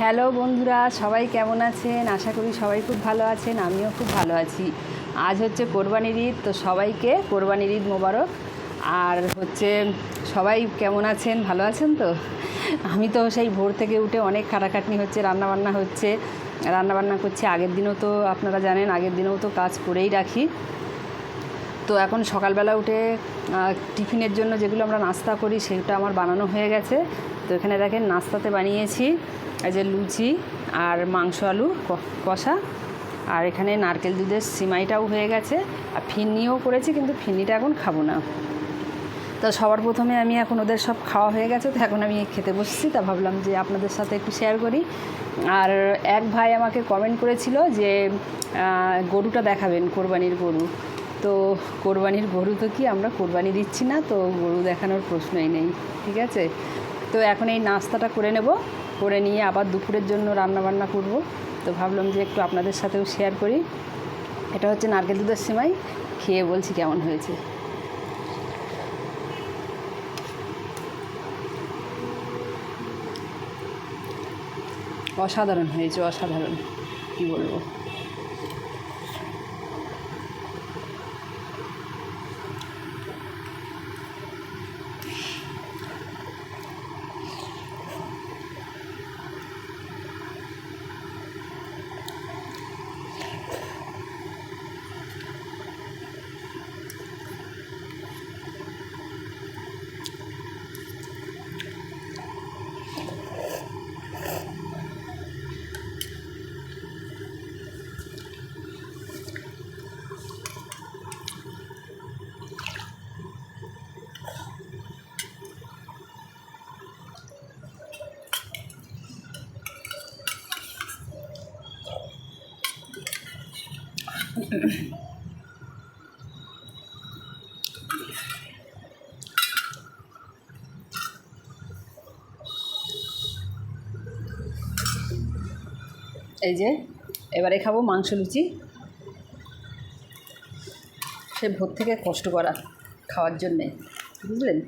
Hello বন্ধুরা, সবাই কেমন আছেন? আশা করি সবাই খুব ভালো আছেন, আমিও খুব ভালো আছি। আজ হচ্ছে কোরবানির ঈদ, তো সবাইকে কোরবানির ঈদ মোবারক। আর হচ্ছে সবাই কেমন আছেন? ভালো আছেন তো? আমি তো সেই ভোর থেকে উঠে অনেক খাটাখাটনি হচ্ছে, রান্নাবান্না হচ্ছে। রান্নাবান্না করছি, আগের দিনও তো আপনারা জানেন, আগের দিনেও তো কাজ করেই রাখি। তো এখন সকালবেলা উঠে টিফিনের জন্য যেগুলো আমরা নাস্তা করি, সেটা আমার বানানো হয়ে গেছে। তো এখানে দেখেন, নাস্তাতে বানিয়েছি। এই যে লুচি আর মাংস আলু কষা। আর এখানে নারকেল দুধের সিমাইটাও হয়ে গেছে। আর ফিন্নিও করেছি, কিন্তু ফিন্নিটা এখন খাব না। তো সবার প্রথমে আমি এখন ওদের সব খাওয়া হয়ে গেছে, তো এখন আমি খেতে বসছি। তা ভাবলাম যে আপনাদের সাথে একটু শেয়ার করি। আর এক ভাই আমাকে কমেন্ট করেছিল যে গরুটা দেখাবেন, কোরবানির গরু। তো কোরবানির গরু তো কি, আমরা কোরবানি দিচ্ছি না, তো গরু দেখানোর প্রশ্নই নেই। ঠিক আছে? তো এখন এই নাস্তাটা করে নেব। করে নিয়ে আবার দুপুরের জন্য রান্না বান্না করব। তো ভাবলাম যে একটু আপনাদের সাথেও শেয়ার করি। এটা হচ্ছে নারকেল দুধের সিমাই। খেয়ে বলছি কেমন হয়েছে। অসাধারণ হয়েছে, অসাধারণ। কি বলব? এই যে এবারে খাব মাংস লুচি। সে ভোর থেকে কষ্ট করা খাওয়ার জন্যে বুঝলেন?